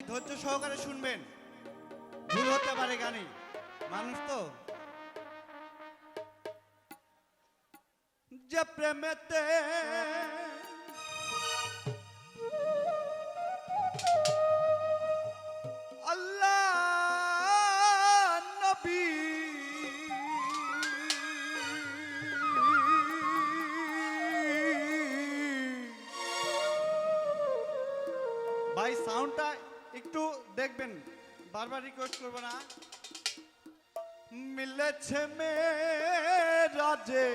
ধৈর্য সহকারে শুনবেন। ভুল হতে পারে গানে। মানুষ তো। যে প্রেমেতে ভাই সাউন্ডটা একটু দেখবেন, বারবার রিকোয়েস্ট করব না। মিলেছে মে রাজে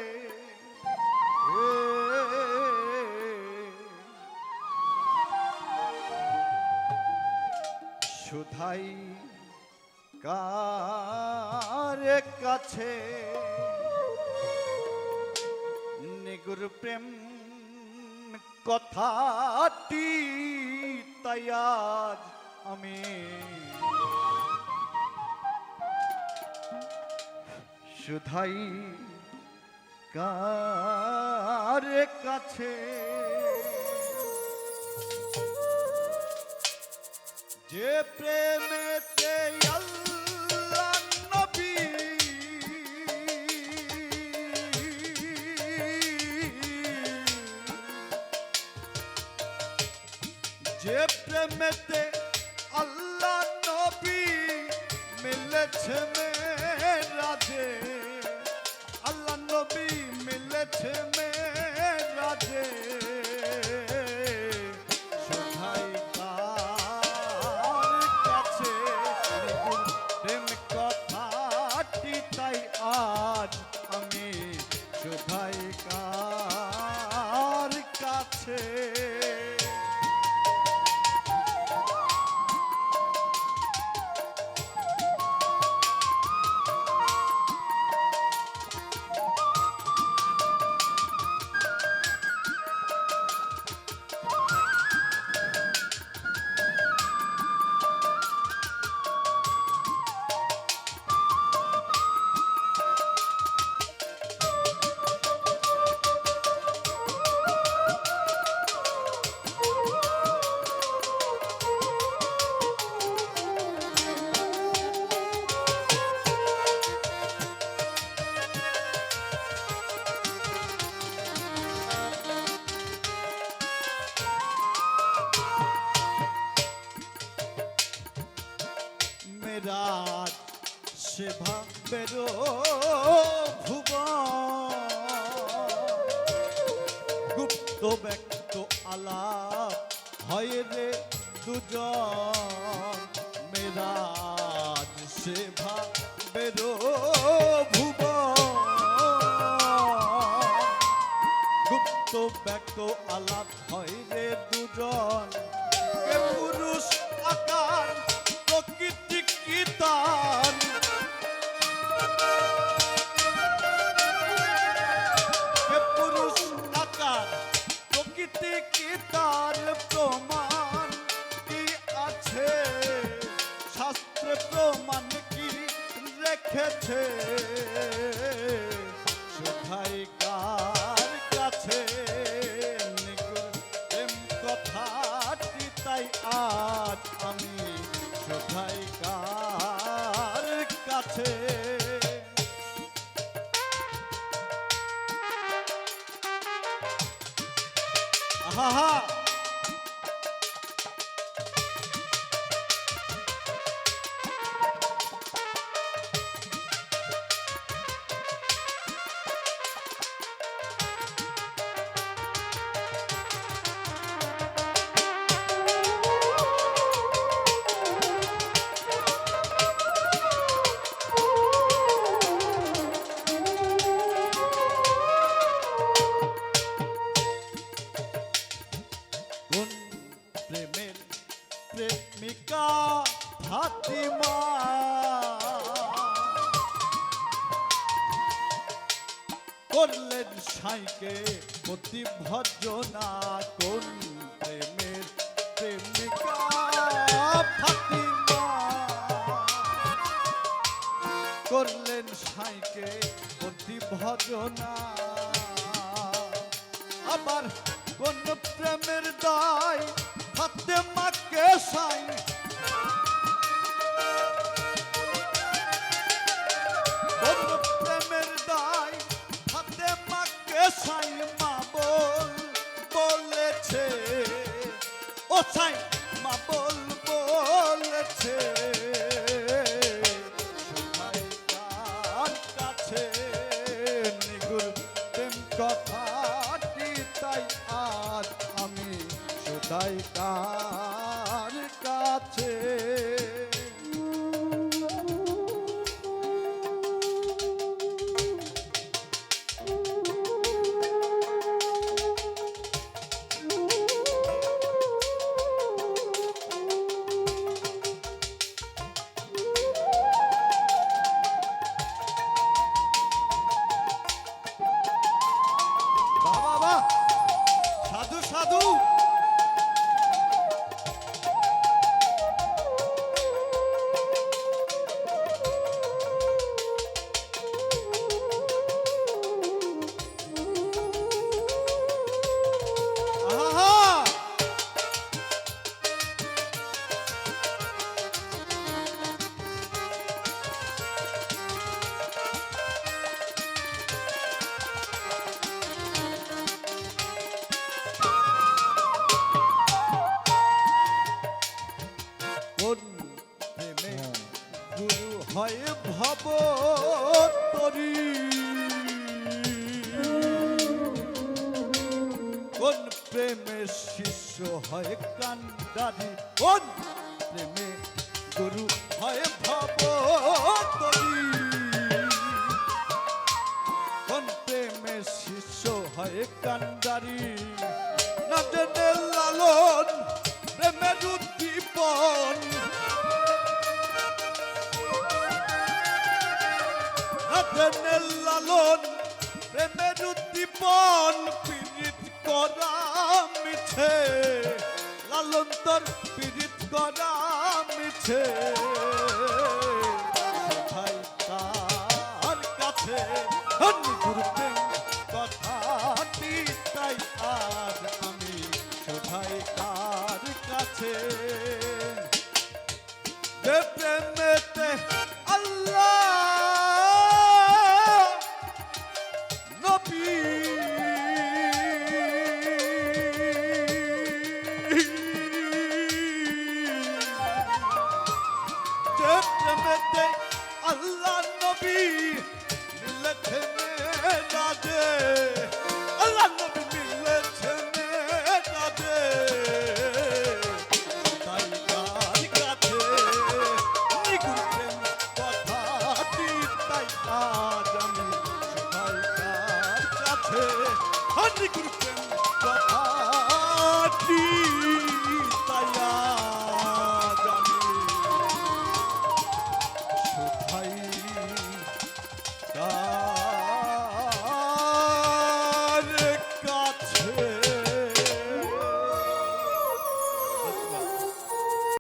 সুধাই কার কাছে, নিগুর প্রেম কথাটি তাই আজ আমি। সুধাই কার কাছে? যে প্রেমেতে আল্লাহ যে প্রেমেতে মিলেছে মে রাজে। সেভা বেরো ভুব গুপ্ত ব্যক্ত আলাপ হয় রে দুজন। মেরাজ সেভা বেরো ভুব গুপ্ত ব্যক্ত আলাপ হয় রে দুজন। রেখেছে কোথায় কার কাছে? কথাটি তাই আজ আমি কোথায় সাইকে প্রতি ভজনা কোন প্রেমের প্রেমিকা ফাতিমা? করলেন সাইকে প্রতি ভজনা। আবার কোন প্রেমের দায় ফাতেমাকে সাই তাই কা হয় ভব তরি। কোন প্রেমে শিষ্য হয় কান্ডারি কোন প্রেমে গুরু হয় ভব তরি। কোন প্রেমে শিষ্য হয় কান্ডারি না লালন প্রেমের উদ্দীপন। জেনে লালন, প্রেমের উদ্দীপন, পীড়িত করা মিছে। লালন তোর পীড়িত করা মিছে। কোথায় তার কাছে গুরুতে কথাটি তাই আজ আমি শোধাই তার